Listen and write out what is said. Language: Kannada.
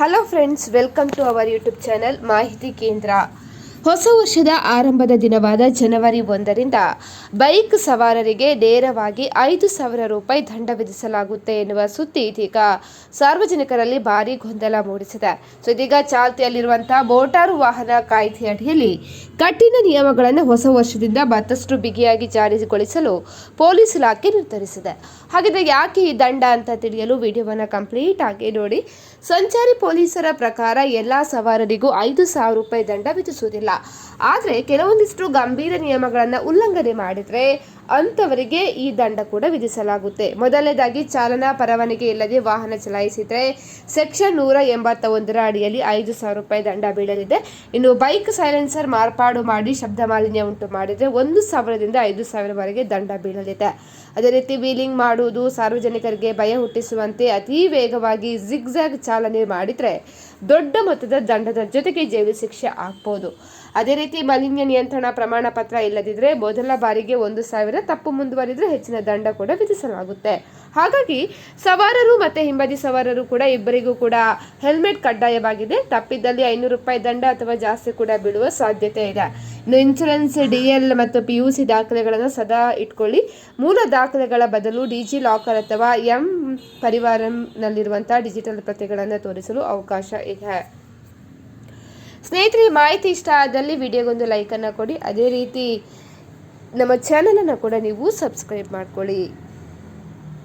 Hello friends welcome to our YouTube channel ಮಾಹಿತಿ ಕೇಂದ್ರ ಹೊಸ ವರ್ಷದ ಆರಂಭದ ದಿನವಾದ ಜನವರಿ ಒಂದರಿಂದ ಬೈಕ್ ಸವಾರರಿಗೆ ನೇರವಾಗಿ ಐದು ಸಾವಿರ ರೂಪಾಯಿ ದಂಡ ವಿಧಿಸಲಾಗುತ್ತೆ ಎನ್ನುವ ಸುದ್ದಿ ಇದೀಗ ಸಾರ್ವಜನಿಕರಲ್ಲಿ ಭಾರಿ ಗೊಂದಲ ಮೂಡಿಸಿದೆ. ಸೊ, ಇದೀಗ ಚಾಲ್ತಿಯಲ್ಲಿರುವಂತಹ ಮೋಟಾರು ವಾಹನ ಕಾಯ್ದೆ ಅಡಿಯಲ್ಲಿ ಕಠಿಣ ನಿಯಮಗಳನ್ನು ಹೊಸ ವರ್ಷದಿಂದ ಮತ್ತಷ್ಟು ಬಿಗಿಯಾಗಿ ಜಾರಿಗೊಳಿಸಲು ಪೊಲೀಸ್ ಇಲಾಖೆ ನಿರ್ಧರಿಸಿದೆ. ಹಾಗಿದ್ರೆ ಯಾಕೆ ಈ ದಂಡ ಅಂತ ತಿಳಿಯಲು ವಿಡಿಯೋವನ್ನು ಕಂಪ್ಲೀಟ್ ಆಗಿ ನೋಡಿ. ಸಂಚಾರಿ ಪೊಲೀಸರ ಪ್ರಕಾರ ಎಲ್ಲ ಸವಾರರಿಗೂ ಐದು ಸಾವಿರ ರೂಪಾಯಿ ದಂಡ ವಿಧಿಸುವುದಿಲ್ಲ. ಆದರೆ ಕೆಲವೊಂದಿಷ್ಟು ಗಂಭೀರ ನಿಯಮಗಳನ್ನು ಉಲ್ಲಂಘನೆ ಮಾಡಿದರೆ ಅಂಥವರಿಗೆ ಈ ದಂಡ ಕೂಡ ವಿಧಿಸಲಾಗುತ್ತೆ. ಮೊದಲನೇದಾಗಿ ಚಾಲನಾ ಪರವಾನಗಿ ಇಲ್ಲದೆ ವಾಹನ ಚಲಾಯಿಸಿದರೆ ಸೆಕ್ಷನ್ ನೂರ ಎಂಬತ್ತ ಒಂದರ ಅಡಿಯಲ್ಲಿ ಐದು ಸಾವಿರ ರೂಪಾಯಿ ದಂಡ ಬೀಳಲಿದೆ. ಇನ್ನು ಬೈಕ್ ಸೈಲೆನ್ಸರ್ ಮಾರ್ಪಾಡು ಮಾಡಿ ಶಬ್ದ ಮಾಲಿನ್ಯ ಉಂಟು ಮಾಡಿದರೆ ಒಂದು ಸಾವಿರದಿಂದ ಐದು ಸಾವಿರವರೆಗೆ ದಂಡ ಬೀಳಲಿದೆ. ಅದೇ ರೀತಿ ವೀಲಿಂಗ್ ಮಾಡುವುದು, ಸಾರ್ವಜನಿಕರಿಗೆ ಭಯ ಹುಟ್ಟಿಸುವಂತೆ ಅತಿ ವೇಗವಾಗಿ ಜಿಗ್ಜಾಗ್ ಚಾಲನೆ ಮಾಡಿದರೆ ದೊಡ್ಡ ಮೊತ್ತದ ದಂಡದ ಜೊತೆಗೆ ಜೈಲು ಶಿಕ್ಷೆ ಆಗ್ಬೋದು. ಅದೇ ರೀತಿ ಮಾಲಿನ್ಯ ನಿಯಂತ್ರಣ ಪ್ರಮಾಣ ಪತ್ರ ಇಲ್ಲದಿದ್ದರೆ ಮೊದಲ ಬಾರಿಗೆ ಒಂದು ಸಾವಿರ ತಪ್ಪು ಮುಂದುವರಿದರೆ ಹೆಚ್ಚಿನ ದಂಡ ಕೂಡ ವಿಧಿಸಲಾಗುತ್ತೆ. ಹಾಗಾಗಿ ಸವಾರರು ಮತ್ತೆ ಹಿಂಬದಿ ಸವಾರರು ಕೂಡ ಇಬ್ಬರಿಗೂ ಕೂಡ ಹೆಲ್ಮೆಟ್ ಕಡ್ಡಾಯವಾಗಿದೆ. ತಪ್ಪಿದ್ದಲ್ಲಿ ಐನೂರು ರೂಪಾಯಿ ದಂಡ ಅಥವಾ ಜಾಸ್ತಿ ಕೂಡ ಬೀಳುವ ಸಾಧ್ಯತೆ ಇದೆ. ಇನ್ನು ಇನ್ಶೂರೆನ್ಸ್ ಡಿ ಎಲ್ ಮತ್ತು ಪಿ ಯು ಸಿ ದಾಖಲೆಗಳನ್ನು ಸದಾ ಇಟ್ಕೊಳ್ಳಿ. ಮೂಲ ದಾಖಲೆಗಳ ಬದಲು ಡಿಜಿ ಲಾಕರ್ ಅಥವಾ ಎಂ ಪರಿವಾರಂನಲ್ಲಿರುವಂತಹ ಡಿಜಿಟಲ್ ಪ್ರತಿಗಳನ್ನು ತೋರಿಸಲು ಅವಕಾಶ ಇದೆ. ಸ್ನೇಹಿತರೆ ಮಾಹಿತಿ ಇಷ್ಟ ಆದಲ್ಲಿ ವಿಡಿಯೋಗೊಂದು ಲೈಕನ್ನು ಕೊಡಿ. ಅದೇ ರೀತಿ ನಮ್ಮ ಚಾನಲನ್ನು ಕೂಡ ನೀವು ಸಬ್ಸ್ಕ್ರೈಬ್ ಮಾಡ್ಕೊಳ್ಳಿ.